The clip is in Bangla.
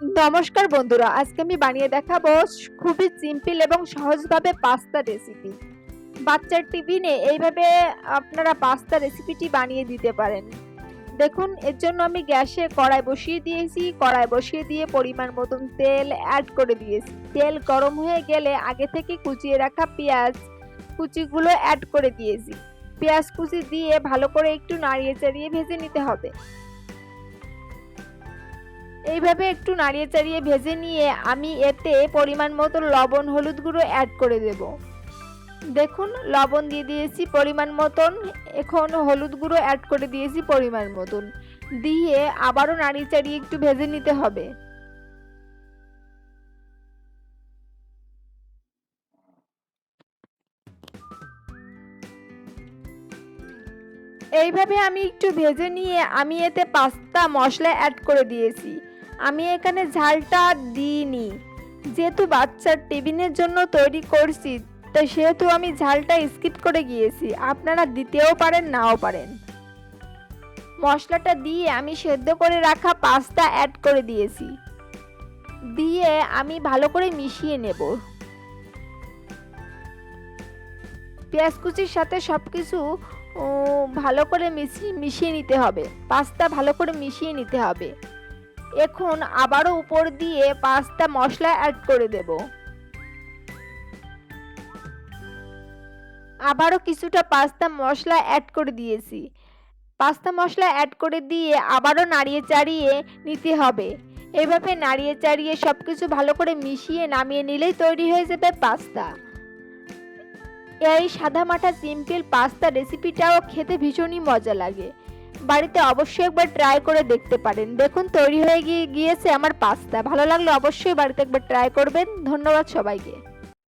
নমস্কার বন্ধুরা, আজকে আমি বানিয়ে দেখাবো খুবই সিম্পল এবং সহজভাবে পাস্তা রেসিপি বাচ্চার টিফিনে এইভাবে আপনারা পাস্তা রেসিপিটি বানিয়ে দিতে পারেন। দেখুন, এর জন্য আমি গ্যাসে কড়াই বসিয়ে দিয়েছি। কড়াই বসিয়ে দিয়ে পরিমাণ মতন তেল অ্যাড করে দিয়েছি। তেল গরম হয়ে গেলে আগে থেকে কুচিয়ে রাখা পেঁয়াজ কুচিগুলো অ্যাড করে দিয়েছি। পেঁয়াজ কুচি দিয়ে ভালো করে একটু নাড়িয়ে চাড়িয়ে ভেজে নিতে হবে। এইভাবে একটু নাড়িয়ে চাড়িয়ে ভেজে নিয়ে আমি এতে পরিমাণ মতো লবণ হলুদ গুঁড়ো অ্যাড করে দেব। দেখুন, লবণ দিয়ে দিয়েছি পরিমাণ মতন। এখন হলুদ গুঁড়ো অ্যাড করে দিয়েছি পরিমাণ মতন। দিয়ে আবারও নাড়িয়ে চাড়িয়ে একটু ভেজে নিতে হবে। এইভাবে আমি একটু ভেজে নিয়ে আমি এতে পাস্তা, মশলা অ্যাড করে দিয়েছি। আমি এখানে ঝালটা দিইনি। যেহেতু বাচ্চার টিফিনের জন্য তৈরি করছি, তো সেহেতু আমি ঝালটা স্কিপ করে গিয়েছি। আপনারা দিতেও পারেন, নাও পারেন। মশলাটা দিয়ে আমি সেদ্ধ করে রাখা পাস্তা অ্যাড করে দিয়েছি। দিয়ে আমি ভালো করে মিশিয়ে নেব। পেঁয়াজ কুচির সাথে সব কিছু ভালো করে মিশিয়ে মিশিয়ে নিতে হবে। পাস্তা ভালো করে মিশিয়ে নিতে হবে। এখন আবারও উপর দিয়ে পাস্তা মশলা অ্যাড করে দেব। আবারও কিছুটা পাস্তা মশলা অ্যাড করে দিয়েছি। পাস্তা মশলা অ্যাড করে দিয়ে আবারও নাড়িয়ে চাড়িয়ে নিতে হবে। এভাবে নাড়িয়ে চাড়িয়ে সব কিছু ভালো করে মিশিয়ে নামিয়ে নিলেই তৈরি হয়ে যাবে পাস্তা এই সাদা মাঠা সিম্পল পাস্তা রেসিপিটাও খেতে ভীষণই মজা লাগে। বাড়িতে অবশ্যই একবার ট্রাই করে দেখতে পারেন। দেখুন, তৈরি হয়ে গিয়ে গিয়েছে আমার পাস্তা ভালো লাগলে অবশ্যই বাড়িতে একবার ট্রাই করবেন। ধন্যবাদ সবাইকে।